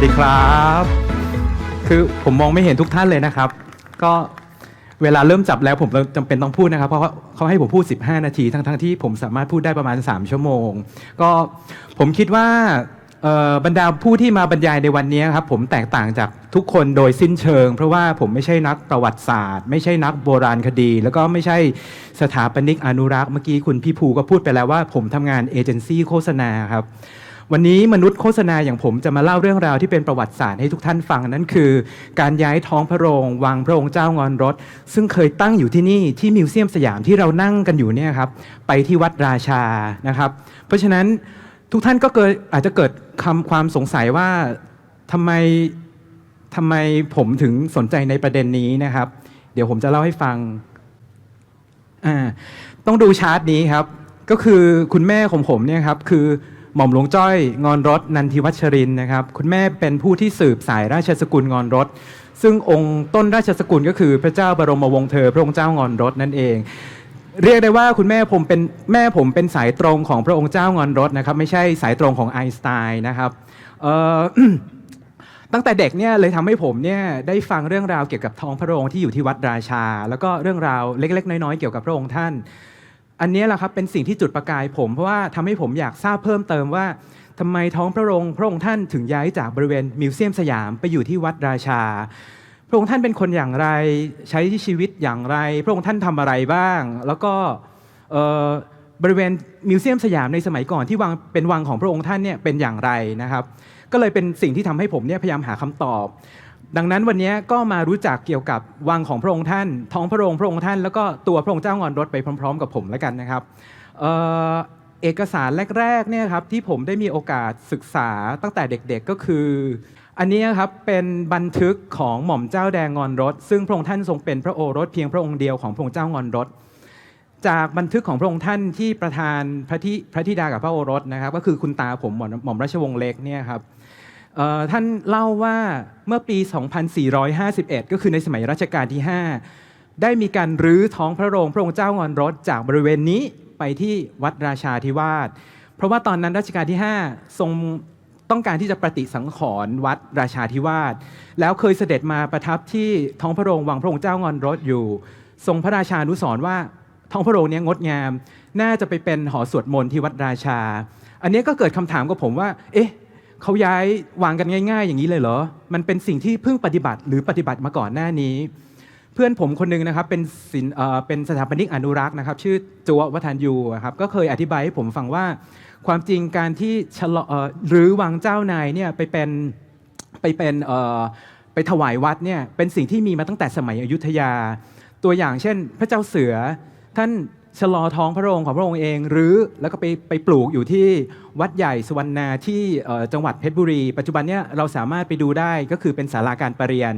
วัสดีครับ คือผมมองไม่เห็นทุกท่านเลยนะครับ ก็เวลาเริ่มจับแล้วผมจำเป็นต้องพูดนะครับ เพราะเขาให้ผมพูด 15 นาที ทั้งที่ผมสามารถพูดได้ประมาณ 3 ชั่วโมง ก็ผมคิดว่าบรรดาผู้ที่มาบรรยายในวันนี้ครับผมแตกต่างจากทุกคนโดยสิ้นเชิง เพราะว่าผมไม่ใช่นักประวัติศาสตร์ ไม่ใช่นักโบราณคดี แล้วก็ไม่ใช่สถาปนิกอนุรักษ์เมื่อกี้คุณพี่ภูก็พูดไปแล้วว่าผมทำงานเอเจนซี่โฆษณาครับ วันนี้มนุษย์โฆษณาอย่างผมจะมาเล่าเรื่องราวที่เป็นประวัติศาสตร์ให้ทุกท่านฟังนั่นคือ การย้ายท้องพระโรงวังพระองค์เจ้างอนรถ ซึ่งเคยตั้งอยู่ที่นี่ที่มิวเซียมสยามที่เรานั่งกันอยู่เนี่ยครับไปที่วัดราชานะครับ เพราะฉะนั้นทุกท่านก็เกิดอาจจะเกิดคำความสงสัยว่าทำไมทำไมผมถึงสนใจในประเด็นนี้นะครับ เดี๋ยวผมจะเล่าให้ฟังต้องดูชาร์ตนี้ครับ ก็คือคุณแม่ของผมเนี่ยครับคือ หม่อมหลวงจ้อยงอนรถนันทิวัชรินนะครับ คุณแม่เป็นผู้ที่สืบสายราชสกุลงอนรถ ซึ่งองค์ต้นราชสกุลก็คือพระเจ้าบรมวงศ์เธอ พระองค์เจ้างอนรถนั่นเอง เรียกได้ว่าคุณแม่ผมเป็นแม่ผมเป็นสายตรงของพระองค์เจ้างอนรถนะครับ ไม่ใช่สายตรงของไอน์สไตน์นะครับตั้งแต่เด็กเนี่ยเลยทำให้ผมเนี่ยได้ฟังเรื่องราวเกี่ยวกับท้องพระโรงที่อยู่ที่วัดราชา แล้วก็เรื่องราวเล็ก ๆ น้อยๆเกี่ยวกับพระองค์ท่าน อันนี้แหละครับเป็นสิ่งที่จุดประกายผม เพราะว่าทำให้ผมอยากทราบเพิ่มเติมว่าทำไมท้องพระโรงพระองค์ท่านถึงย้ายจากบริเวณมิวเซียมสยามไปอยู่ที่วัดราชา พระองค์ท่านเป็นคนอย่างไรใช้ชีวิตอย่างไร พระองค์ท่านทำอะไรบ้าง แล้วก็บริเวณมิวเซียมสยามในสมัยก่อนที่วังเป็นวังของพระองค์ท่านเนี่ยเป็นอย่างไรนะครับ ก็เลยเป็นสิ่งที่ทำให้ผมเนี่ยพยายามหาคำตอบ ดังนั้นวันนี้ก็มารู้จักเกี่ยวกับวังของพระองค์ท่าน ท้องพระโรงพระองค์ท่าน แล้วก็ตัวพระองค์เจ้างอนรถไปพร้อม ๆ กับผมแล้วกันนะครับเอ่อเอกสารแรกๆเนี่ยครับที่ผมได้มีโอกาสศึกษาตั้งแต่เด็กๆก็คือ อันนี้ครับเป็นบันทึกของหม่อมเจ้าแดงงอนรถ ซึ่งพระองค์ท่านทรงเป็นพระโอรสเพียงพระองค์เดียวของพระองค์เจ้างอนรถ จากบันทึกของพระองค์ท่านที่ประธานพระธิพระธิดากับพระโอรสนะครับ ก็คือคุณตาผมหม่อมราชวงศ์เล็กเนี่ยครับ ท่านเล่าว่าเมื่อปี 2451 ก็คือในสมัยรัชกาลที่ 5 ได้มีการรื้อท้องพระโรงพระองค์เจ้างอนรถจากบริเวณนี้ไปที่วัดราชาธิวาส เพราะว่าตอนนั้นรัชกาลที่ 5 ทรงต้องการที่จะประติสังขรณ์วัดราชาธิวาส แล้วเคยเสด็จมาประทับที่ท้องพระโรงวังพระองค์เจ้างอนรถอยู่ ทรงพระราชานุสรณ์ว่าท้องพระโรงนี้งดงาม น่าจะไปเป็นหอสวดมนต์ที่วัดราชา อันนี้ก็เกิดคำถามกับผมว่า เอ๊ะ เขาย้ายวางกันง่าย ๆ อย่างนี้เลยเหรอ มันเป็นสิ่งที่เพิ่งปฏิบัติหรือปฏิบัติมาก่อนหน้านี้ เพื่อนผมคนหนึงนะครับเป็นศิลป์เอ่อเป็นสถาปนิกอนุรักษ์นะครับ ชื่อจัววัฒนยูครับก็เคยอธิบายให้ผมฟังว่า ความจริงการที่ชะลอเอ่อหรือวังเจ้านายเนี่ยไปเป็นไปเป็นเอ่อไปถวายวัดเนี่ยเป็นสิ่งที่มีมาตั้งแต่สมัยอยุธยา ตัวอย่างเช่น พระเจ้าเสือท่าน ชะลอท้องพระโรงของพระองค์เอง หรือแล้วก็ไปไปปลูกอยู่ที่วัดใหญ่สุวรรณาที่จังหวัดเพชรบุรี ปัจจุบันเนี่ยเราสามารถไปดูได้ก็คือเป็นศาลาการประเรียน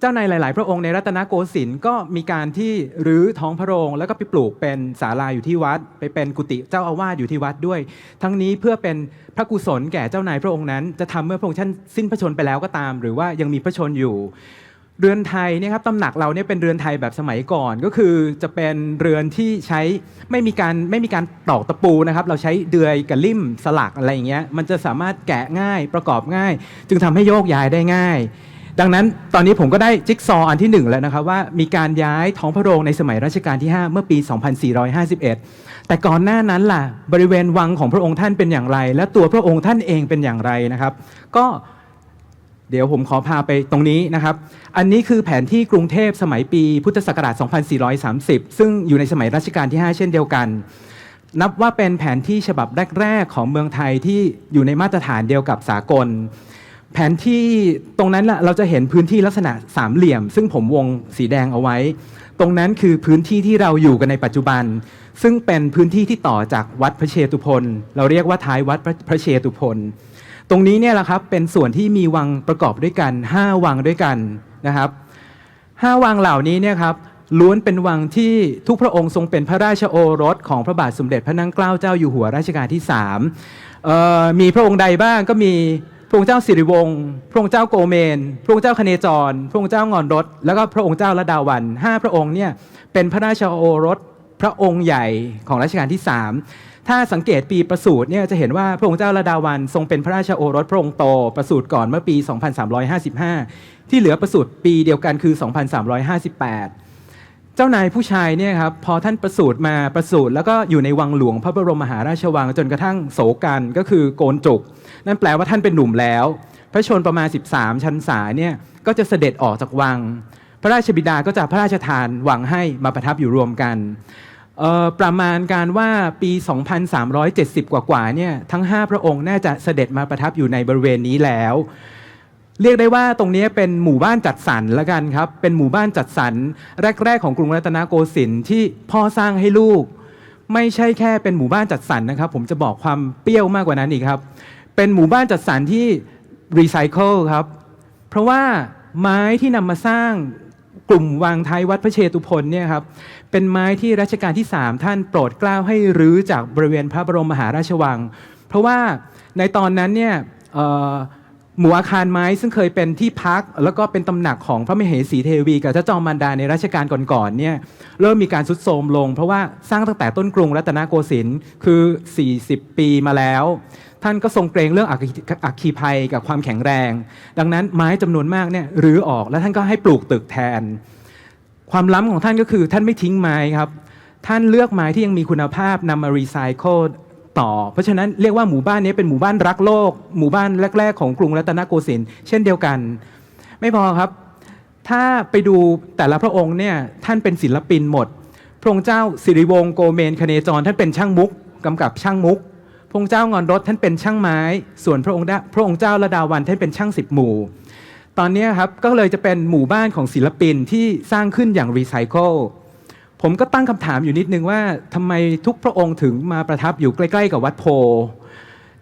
เจ้านายหลาย ๆ พระองค์ในรัตนโกสินทร์ก็มีการที่รื้อท้องพระโรงแล้วก็ไปปลูกเป็นศาลาอยู่ที่วัด ไปเป็นกุฏิเจ้าอาวาสอยู่ที่วัดด้วย ทั้งนี้เพื่อเป็นพระกุศลแก่เจ้านายพระองค์นั้น จะทำเมื่อพระองค์ท่านสิ้นพระชนไปแล้วก็ตาม หรือว่ายังมีพระชนอยู่ เรือนไทยเนี่ยครับตำหนักเราเนี่ยเป็นเรือนไทยแบบสมัยก่อน ก็คือจะเป็นเรือนที่ใช้ไม่มีการไม่มีการตอกตะปูนะครับ เราใช้เดือยกับลิ่มสลักอะไรอย่างเงี้ยมันจะสามารถแกะง่ายประกอบง่าย จึงทำให้โยกย้ายได้ง่าย ดังนั้นตอนนี้ผมก็ได้จิ๊กซอว์อันที่หนึ่งแล้วนะครับว่ามีการย้ายท้องพระโรงในสมัยรัชกาลที่ 5 เมื่อปี 2451 แต่ก่อนหน้านั้นล่ะ บริเวณวังของพระองค์ท่านเป็นอย่างไร และตัวพระองค์ท่านเองเป็นอย่างไรนะครับ ก็ เดี๋ยวผมขอพาไปตรงนี้นะครับ อันนี้คือแผนที่กรุงเทพสมัยปีพุทธศักราช 2430 ซึ่งอยู่ในสมัยรัชกาลที่ 5 เช่นเดียวกัน นับว่าเป็นแผนที่ฉบับแรก ๆ ของเมืองไทยที่อยู่ในมาตรฐานเดียวกับสากล แผนที่ตรงนั้นละเราจะเห็นพื้นที่ลักษณะสามเหลี่ยม ซึ่งผมวงสีแดงเอาไว้ ตรงนั้นคือพื้นที่ที่เราอยู่กันในปัจจุบัน ซึ่งเป็นพื้นที่ที่ต่อจากวัดพระเชตุพนเราเรียกว่าท้ายวัดพระพระเชตุพน ตรงนี้เนี่ยแหละครับเป็นส่วนที่มีวังประกอบด้วยกัน 5 วังด้วยกันนะครับห้าวังเหล่านี้เนี่ยครับล้วนเป็นวังที่ทุกพระองค์ทรงเป็นพระราชโอรสของพระบาทสมเด็จพระนั่งเกล้าเจ้าอยู่หัวรัชกาลที่3มีพระองค์ใดบ้างก็มีพระองค์เจ้าสิริวงศ์พระองค์เจ้าโกเมน พระองค์เจ้าคเนจร พระองค์เจ้างอนรถ แล้วก็พระองค์เจ้าระดาวันห้าพระองค์เนี่ยเป็นพระราชโอรสพระองค์ใหญ่ของรัชกาลที่3 ถ้าสังเกตปีประสูติเนี่ยจะเห็นว่าพระองค์เจ้าระดาวันทรงเป็นพระราชโอรสพระองค์โตประสูติก่อนเมื่อปี 2355 ที่เหลือประสูติปีเดียวกันคือ 2358 เจ้านายผู้ชายเนี่ยครับพอท่านประสูติมาประสูติแล้วก็อยู่ในวังหลวงพระบรมมหาราชวังจนกระทั่งโศกันก็คือโกนจุก นั่นแปลว่าท่านเป็นหนุ่มแล้ว พระชนประมาณ 13 ชันษาเนี่ยก็จะเสด็จออกจากวัง พระราชบิดาก็จะพระราชทานวังให้มาประทับอยู่รวมกัน ประมาณการว่าปี 2370 กว่าๆเนี่ยทั้ง 5 พระองค์น่าจะเสด็จมาประทับอยู่ในบริเวณนี้แล้ว เรียกได้ว่าตรงนี้เป็นหมู่บ้านจัดสรรละกันครับ เป็นหมู่บ้านจัดสรรแรก ๆ ของกรุงรัตนโกสินทร์ที่พ่อสร้างให้ลูก ไม่ใช่แค่เป็นหมู่บ้านจัดสรรนะครับ ผมจะบอกความเปรี้ยวมากกว่านั้นอีกครับ เป็นหมู่บ้านจัดสรรที่รีไซเคิลครับเพราะว่าไม้ที่นำมาสร้าง กลุ่มวางท้ายวัดพระเชตุพนเนี่ยครับเป็นไม้ที่รัชกาลที่ 3 ท่านโปรดเกล้าให้รื้อจากบริเวณพระบรมมหาราชวัง เพราะว่าในตอนนั้นเนี่ย หมู่อาคารไม้ซึ่งเคยเป็นที่พัก แล้วก็เป็นตำหนักของพระมเหสีเทวีกับเจ้าจอมมารดาในรัชกาลก่อนๆเนี่ยเริ่มมีการสุดโทรมลง เพราะว่าสร้างตั้งแต่ต้นกรุงรัตนโกสินทร์คือ 40 ปีมาแล้ว ท่านก็ทรงเกรงเรื่องอัคคีภัยกับความแข็งแรง ดังนั้นไม้จำนวนมากเนี่ยรื้อออกแล้วท่านก็ให้ปลูกตึกแทน ความล้ำของท่านก็คือท่านไม่ทิ้งไม้ครับท่านเลือกไม้ที่ยังมีคุณภาพนำมารีไซเคิล ต่อ เพราะฉะนั้นเรียกว่าหมู่บ้านนี้เป็นหมู่บ้านรักโลก หมู่บ้านแรก ๆ ของกรุงรัตนโกสินทร์เช่นเดียวกัน ไม่พอครับ ถ้าไปดูแต่ละพระองค์เนี่ยท่านเป็นศิลปินหมด พระองค์เจ้าสิริวงศ์โกเมนคเนจร ท่านเป็นช่างมุกกำกับช่างมุก พระองค์เจ้างอนรถท่านเป็นช่างไม้ ส่วนพระองค์พระองค์เจ้าระดาวันท่านเป็นช่างสิบหมู่ตอนนี้ครับก็เลยจะเป็นหมู่บ้านของศิลปินที่สร้างขึ้นอย่างรีไซเคิล ผมก็ตั้งคำถามอยู่นิดนึงว่าทำไมทุกพระองค์ถึงมาประทับอยู่ใกล้ ๆ กับวัดโพล์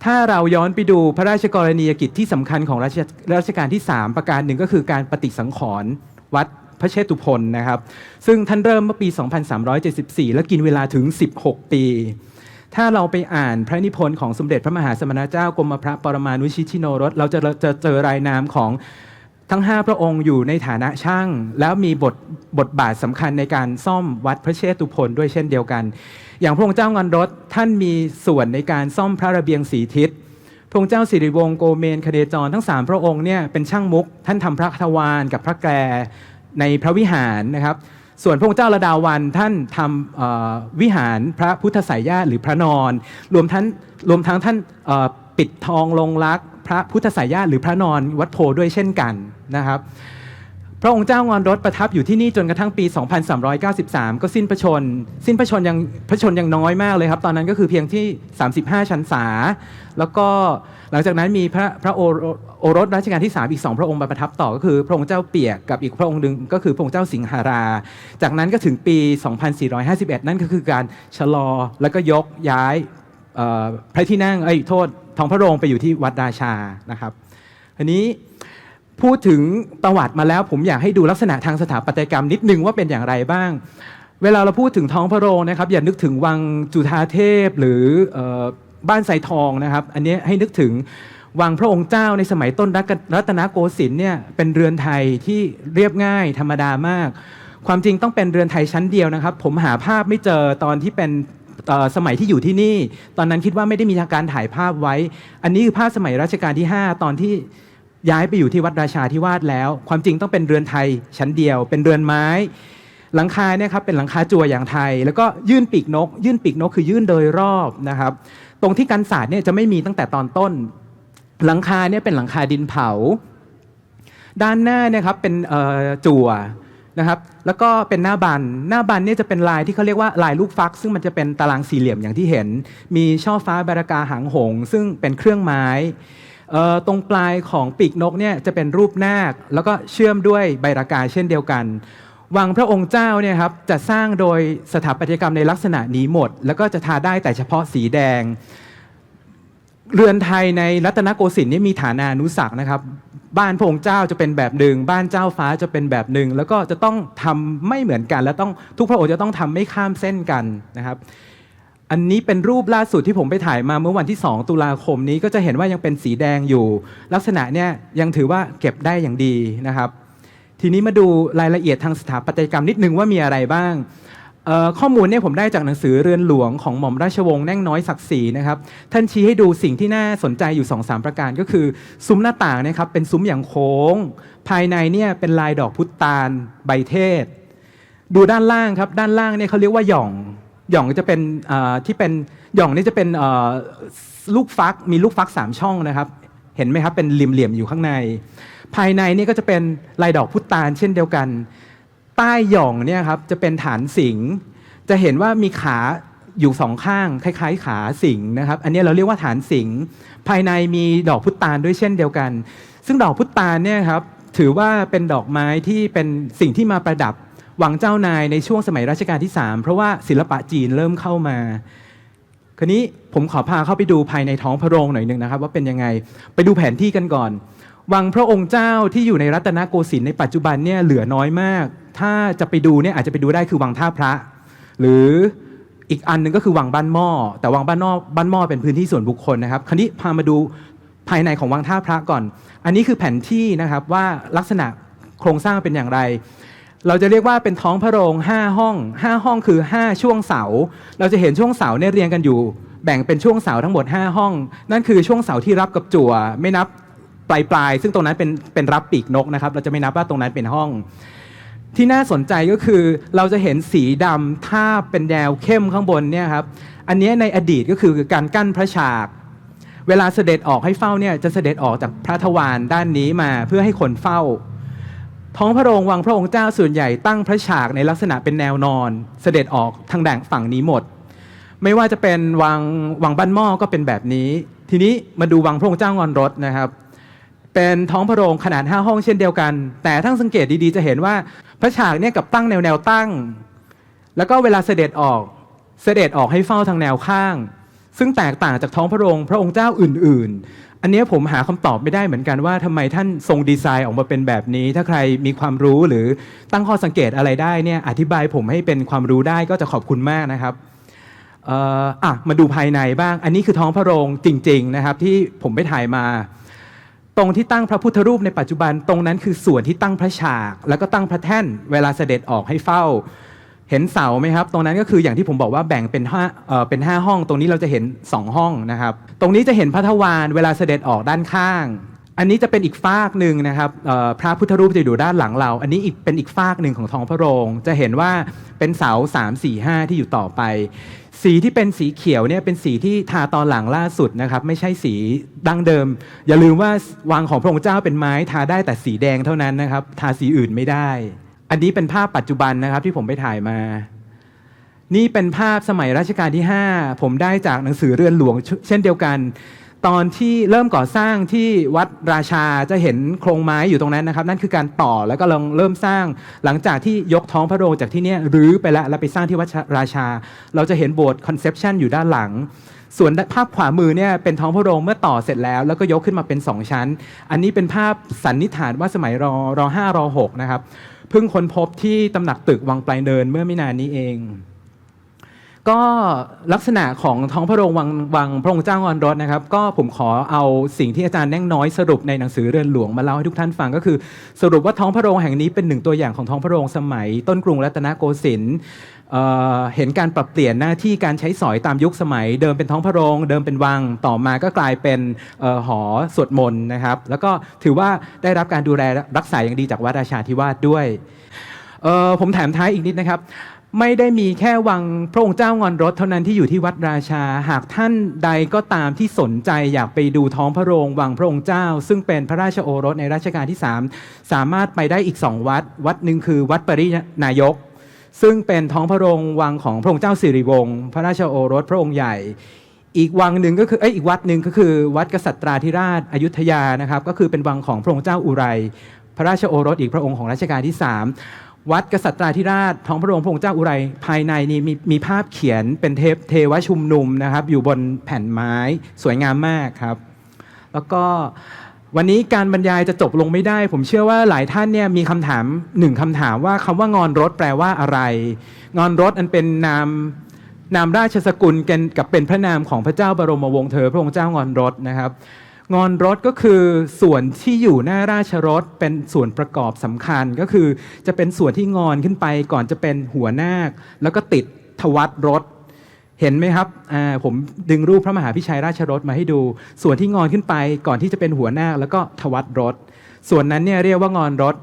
ถ้าเราย้อนไปดูพระราชกรณียกิจที่สำคัญของรัชรัชกาลที่ 3 ประการหนึ่งก็คือการปฏิสังขรณ์วัดพระเชตุพนนะครับ ซึ่งท่านเริ่มเมื่อปี 2374 และกินเวลาถึง 16 ปี ถ้าเราไปอ่านพระนิพนธ์ของสมเด็จพระมหาสมณเจ้ากรมพระปรมานุชิตชิโนรส เราจะจะเจอรายนามของ ทั้ง 5 พระองค์อยู่ในฐานะช่าง แล้วมีบทบทบาทสำคัญในการซ่อมวัดพระเชตุพนด้วยเช่นเดียวกัน อย่างพระองค์เจ้างอนรถท่านมีส่วนในการซ่อมพระระเบียงสีทิศพระองค์เจ้าสิริวงศ์โกเมนคเดจรทั้ง 3 พระองค์เนี่ยเป็นช่างมุก ท่านทำพระทวารกับพระแกรในพระวิหารนะครับ ส่วนพระองค์เจ้าระดาวันท่านทำวิหารพระพุทธสายญาติหรือพระนอน รวมทั้งรวมทั้งท่าน ปิดทองลงรักพระพุทธสายญาติหรือพระนอนวัดโพด้วยเช่นกันนะครับ พระองค์เจ้างอนรถประทับอยู่ที่นี่จนกระทั่งปี 2393 ก็สิ้นพระชน สิ้นพระชนยังพระชนยังน้อยมากเลยครับ ตอนนั้นก็คือเพียงที่ 35 ชันษา แล้วก็หลังจากนั้นมีพระพระโอโอรสรัชกาลที่ 3 อีก 2 พระองค์มาประทับต่อก็คือ พระองค์เจ้าเปียกกับอีกพระองค์หนึ่งก็คือพระองค์เจ้าสิงหารา จากนั้นก็ถึงปี 2451 นั่นก็คือการชะลอแล้วก็ยกย้าย พระที่นั่งเอ้โทษท้องพระโรงไปอยู่ที่วัดราชานะครับอันนี้พูดถึงประวัติมาแล้วผมอยากให้ดูลักษณะทางสถาปัตยกรรมนิดนึงว่าเป็นอย่างไรบ้าง เวลาเราพูดถึงท้องพระโรงนะครับ อย่านึกถึงวังจุฑาเทพหรืออบ้านไซทองนะครับ อันนี้ให้นึกถึงวังพระองค์เจ้าในสมัยต้นรัตนโกสินทร์เนี่ยเป็นเรือนไทยที่เรียบง่ายธรรมดามาก ความจริงต้องเป็นเรือนไทยชั้นเดียวนะครับ ผมหาภาพไม่เจอตอนที่เป็น สมัยที่อยู่ที่นี่ ตอนนั้นคิดว่าไม่ได้มีการถ่ายภาพไว้ อันนี้คือภาพสมัยรัชกาลที่ 5 ตอนที่ย้ายไปอยู่ที่วัดราชาธิวาสแล้ว ความจริงต้องเป็นเรือนไทยชั้นเดียว เป็นเรือนไม้ หลังคาเนี่ยครับเป็นหลังคาจั่วอย่างไทย แล้วก็ยื่นปีกนก ยื่นปีกนกคือยื่นโดยรอบนะครับ ตรงที่กันศาสตร์เนี่ยจะไม่มีตั้งแต่ตอนต้น หลังคาเนี่ยเป็นหลังคาดินเผา ด้านหน้าเนี่ยครับเป็นจั่ว นะครับ แล้วก็เป็นหน้าบัน หน้าบันเนี่ยจะเป็นลายที่เขาเรียกว่าลายลูกฟัก ซึ่งมันจะเป็นตารางสี่เหลี่ยมอย่างที่เห็น มีช่อฟ้าบารากาหางหง ซึ่งเป็นเครื่องไม้ตรงปลายของปีกนกเนี่ยจะเป็นรูปนาค แล้วก็เชื่อมด้วยใบรากาเช่นเดียวกัน วังพระองค์เจ้าเนี่ยครับจะสร้างโดยสถาปัตยกรรมในลักษณะนี้หมด แล้วก็จะทาได้แต่เฉพาะสีแดง เรือนไทยในรัตนโกสินทร์นี่มีฐานานุสักนะครับ บ้านพระองค์เจ้าจะเป็นแบบหนึ่ง บ้านเจ้าฟ้าจะเป็นแบบหนึ่ง แล้วก็จะต้องทำไม่เหมือนกัน และต้องทุกพระองค์จะต้องทำไม่ข้ามเส้นกันนะครับอันนี้เป็นรูปล่าสุดที่ผมไปถ่ายมาเมื่อวันที่ 2 ตุลาคมนี้ก็จะเห็นว่ายังเป็นสีแดงอยู่ ลักษณะเนี่ยยังถือว่าเก็บได้อย่างดีนะครับ ทีนี้มาดูรายละเอียดทางสถาปัตยกรรมนิดนึงว่ามีอะไรบ้าง เอ่อข้อมูลเนี่ยผมได้จากหนังสือเรือนหลวงของหม่อมราชวงศ์แน่งน้อยศักดิ์ศรีนะครับท่านชี้ให้ดูสิ่งที่น่าสนใจอยู่2อสประการก็คือ ซุ้มหน้าต่างนะครับเป็นซุ้มอย่างโค้ง ภายในเนี่ยเป็นลายดอกพุตาลใบเทศ ดูด้านล่างครับด้านล่างเนี่ยเขาเรียกว่าหย่องหย่องจะเป็นที่เป็นหย่องนี่จะเป็นลูกฟักมีลูกฟักสามช่องนะครับเห็นไหมครับเป็นเหลี่ยมๆอยู่ข้างใน ภายในนี่ก็จะเป็นลายดอกพุตาลเช่นเดียวกัน ใต้หย่องเนี่ยครับจะเป็นฐานสิง จะเห็นว่ามีขาอยู่สองข้างคล้าย ๆ ขาสิงนะครับ อันนี้เราเรียกว่าฐานสิง ภายในมีดอกพุตาลด้วยเช่นเดียวกัน ซึ่งดอกพุตาลเนี่ยครับถือว่าเป็นดอกไม้ที่เป็นสิ่งที่มาประดับวังเจ้านายในช่วงสมัยรัชกาลที่ 3 เพราะว่าศิลปะจีนเริ่มเข้ามาคราวนี้ผมขอพาเข้าไปดูภายในท้องพระโรงหน่อยหนึ่งนะครับ ว่าเป็นยังไงไปดูแผนที่กันก่อน วังพระองค์เจ้าที่อยู่ในรัตนโกสินทร์ในปัจจุบันเนี่ยเหลือน้อยมาก ถ้าจะไปดูเนี่ยอาจจะไปดูได้คือวังท่าพระ หรืออีกอันหนึ่งก็คือวังบ้านหม้อแต่วังบ้านนอกบ้านหม้อเป็นพื้นที่ส่วนบุคคลนะครับ คราวนี้พามาดูภายในของวังท่าพระก่อน อันนี้คือแผนที่นะครับว่าลักษณะโครงสร้างเป็นอย่างไร เราจะเรียกว่าเป็นท้องพระโรง 5 ห้อง 5 ห้องคือ 5 ช่วงเสา เราจะเห็นช่วงเสาเนี่ยเรียงกันอยู่ แบ่งเป็นช่วงเสาทั้งหมด 5 ห้อง นั่นคือช่วงเสาที่รับกับจั่ว ไม่นับปลายปลายๆซึ่งตรงนั้นเป็นเป็นรับปีกนกนะครับ เราจะไม่นับว่าตรงนั้นเป็นห้อง ที่น่าสนใจก็คือเราจะเห็นสีดำทาเป็นแนวเข้มข้างบนเนี่ยครับอันนี้ในอดีตก็คือการกั้นพระฉาก เวลาเสด็จออกให้เฝ้าเนี่ยจะเสด็จออกจากพระทวารด้านนี้มาเพื่อให้คนเฝ้า ท้องพระโรงวังพระองค์เจ้าส่วนใหญ่ตั้งพระฉากในลักษณะเป็นแนวนอน เสด็จออกทางแดงฝั่งนี้หมด ไม่ว่าจะเป็นวังวังบ้านหม้อก็เป็นแบบนี้ ทีนี้มาดูวังพระองค์เจ้างอนรถนะครับ เป็นท้องพระโรงขนาด 5 ห้องเช่นเดียวกัน แต่ทั้งสังเกตดีๆ จะเห็นว่าพระฉากเนี่ยกับตั้งแนวแนวตั้ง แล้วก็เวลาเสด็จออกเสด็จออกให้เฝ้าทางแนวข้าง ซึ่งแตกต่างจากท้องพระโรงพระองค์เจ้าอื่น ๆ อันนี้ผมหาคำตอบไม่ได้เหมือนกันว่าทำไมท่านทรงดีไซน์ออกมาเป็นแบบนี้ ถ้าใครมีความรู้หรือตั้งข้อสังเกตอะไรได้เนี่ยอธิบายผมให้เป็นความรู้ได้ก็จะขอบคุณมากนะครับเอ่ออะมาดูภายในบ้าง อันนี้คือท้องพระโรงจริง ๆ นะครับ ที่ผมไปถ่ายมา ตรงที่ตั้งพระพุทธรูปในปัจจุบันตรงนั้นคือส่วนที่ตั้งพระฉาก แล้วก็ตั้งพระแท่น เวลาเสด็จออกให้เฝ้า เห็นเสาไหมครับ ตรงนั้นก็คืออย่างที่ผมบอกว่าแบ่งเป็นห้าเอ่อเป็นห้าห้อง ตรงนี้เราจะเห็นสองห้องนะครับ ตรงนี้จะเห็นพระทวารเวลาเสด็จออกด้านข้าง อันนี้จะเป็นอีกฟากหนึ่งนะครับพระพุทธรูปจะอยู่ด้านหลังเรา อันนี้อีกเป็นอีกฟากหนึ่งของท้องพระโรง จะเห็นว่าเป็นเสา3 4 5 ที่อยู่ต่อไป สีที่เป็นสีเขียวเนี่ยเป็นสีที่ทาตอนหลังล่าสุดนะครับ ไม่ใช่สีดั้งเดิม อย่าลืมว่าวังของพระองค์เจ้าเป็นไม้ทาได้แต่สีแดงเท่านั้นนะครับ ทาสีอื่นไม่ได้ อันนี้เป็นภาพปัจจุบันนะครับที่ผมไปถ่ายมานี่เป็นภาพสมัยรัชกาลที่ 5 ผมได้จากหนังสือเรือนหลวงเช่นเดียวกัน ตอนที่เริ่มก่อสร้างที่วัดราชาจะเห็นโครงไม้อยู่ตรงนั้นนะครับ นั่นคือการต่อแล้วก็ลองเริ่มสร้างหลังจากที่ยกท้องพระโรงจากที่นี่รื้อไปแล้วแล้วไปสร้างที่วัดราชา เราจะเห็นโบสถ์คอนเซปชันอยู่ด้านหลัง ส่วนภาพขวามือเนี่ยเป็นท้องพระโรงเมื่อต่อเสร็จแล้ว แล้วก็ยกขึ้นมาเป็น 2 ชั้น อันนี้เป็นภาพสันนิษฐานว่าสมัยรรห้ารหกนะครับเพิ่งค้นพบที่ตำหนักตึกวังปลายเนินเมื่อไม่นานนี้เอง ก็ลักษณะของท้องพระโรงวังวังพระองค์เจ้างอนรถนะครับ ก็ผมขอเอาสิ่งที่อาจารย์แน่งน้อยสรุปในหนังสือเรือนหลวงมาเล่าให้ทุกท่านฟังก็คือ สรุปว่าท้องพระโรงแห่งนี้เป็นหนึ่งตัวอย่างของท้องพระโรงสมัย ต้นกรุงรัตนโกสินทร์เเห็นการปรับเปลี่ยนหน้าที่การใช้สอยตามยุคสมัย เดิมเป็นท้องพระโรง เดิมเป็นวังต่อมาก็กลายเป็นออหอสวดมนต์นะครับ แล้วก็ถือว่าได้รับการดูแลรักษาอย่างดีจากวัดราชาธิวาสด้วยผมแถมท้ายอีกนิดนะครับ ไม่ได้มีแค่วังพระองค์เจ้างอนรถเท่านั้นที่อยู่ที่วัดราชา หากท่านใดก็ตามที่สนใจอยากไปดูท้องพระโรงวังพระองค์เจ้า ซึ่งเป็นพระราชโอรสในรัชกาลที่ 3 สามารถไปได้อีกสองวัด วัดหนึ่งคือวัดปรินายก ซึ่งเป็นท้องพระโรงวังของพระองค์เจ้าสิริวงศ์พระราชโอรสพระองค์ใหญ่ อีกวังหนึ่งก็คือเอ้ยอีกวัดหนึ่งก็คือ วัดกษัตราธิราชอยุธยานะครับก็คือเป็นวังของพระองค์เจ้าอุไรพระราชโอรสอีกพระองค์ของรัชกาลที่ 3 วัดกษัตราธิราชท้องพระโรงพระองค์เจ้าอุไรภายในนี่มีมีภาพเขียนเป็นเทปเทวชุมนุมนะครับ อยู่บนแผ่นไม้สวยงามมากครับ แล้วก็วันนี้การบรรยายจะจบลงไม่ได้ ผมเชื่อว่าหลายท่านเนี่ยมีคำถามหนึ่งคำถามว่าคำว่างอนรถแปลว่าอะไร งอนรถอันเป็นนามนามราชสกุลกันกับเป็นพระนามของพระเจ้าบรมวงศ์เธอ พระองค์เจ้างอนรถนะครับ งอนรถก็คือส่วนที่อยู่หน้าราชรถเป็นส่วนประกอบสำคัญก็คือจะเป็นส่วนที่งอนขึ้นไปก่อนจะเป็นหัวนาค แล้วก็ติดทวัดรถ เห็นไหมครับผมดึงรูปพระมหาพิชัยราชรถมาให้ดู ส่วนที่งอนขึ้นไปก่อนที่จะเป็นหัวนาคแล้วก็ทวัดรถ ส่วนนั้นเนี่ยเรียกว่างอนรถ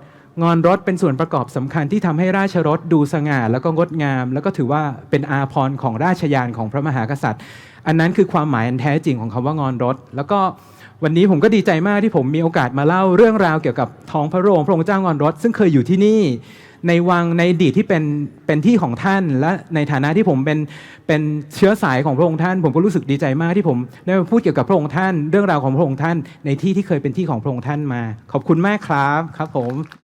งอนรถเป็นส่วนประกอบสำคัญที่ทำให้ราชรถดูสง่าแล้วก็งดงาม แล้วก็ถือว่าเป็นอาภรณ์ของราชยานของพระมหากษัตริย์ อันนั้นคือความหมายอันแท้จริงของคำว่างอนรถ แล้วก็ วันนี้ผมก็ดีใจมากที่ผมมีโอกาสมาเล่าเรื่องราวเกี่ยวกับท้องพระโรงพระองค์เจ้างอนรถ ซึ่งเคยอยู่ที่นี่ในวังในดีที่เป็นเป็นที่ของท่าน และในฐานะที่ผมเป็นเป็นเชื้อสายของพระองค์ท่าน ผมก็รู้สึกดีใจมากที่ผมได้มาพูดเกี่ยวกับพระองค์ท่าน เรื่องราวของพระองค์ท่าน ในที่ที่เคยเป็นที่ของพระองค์ท่านมา ขอบคุณมากครับครับผม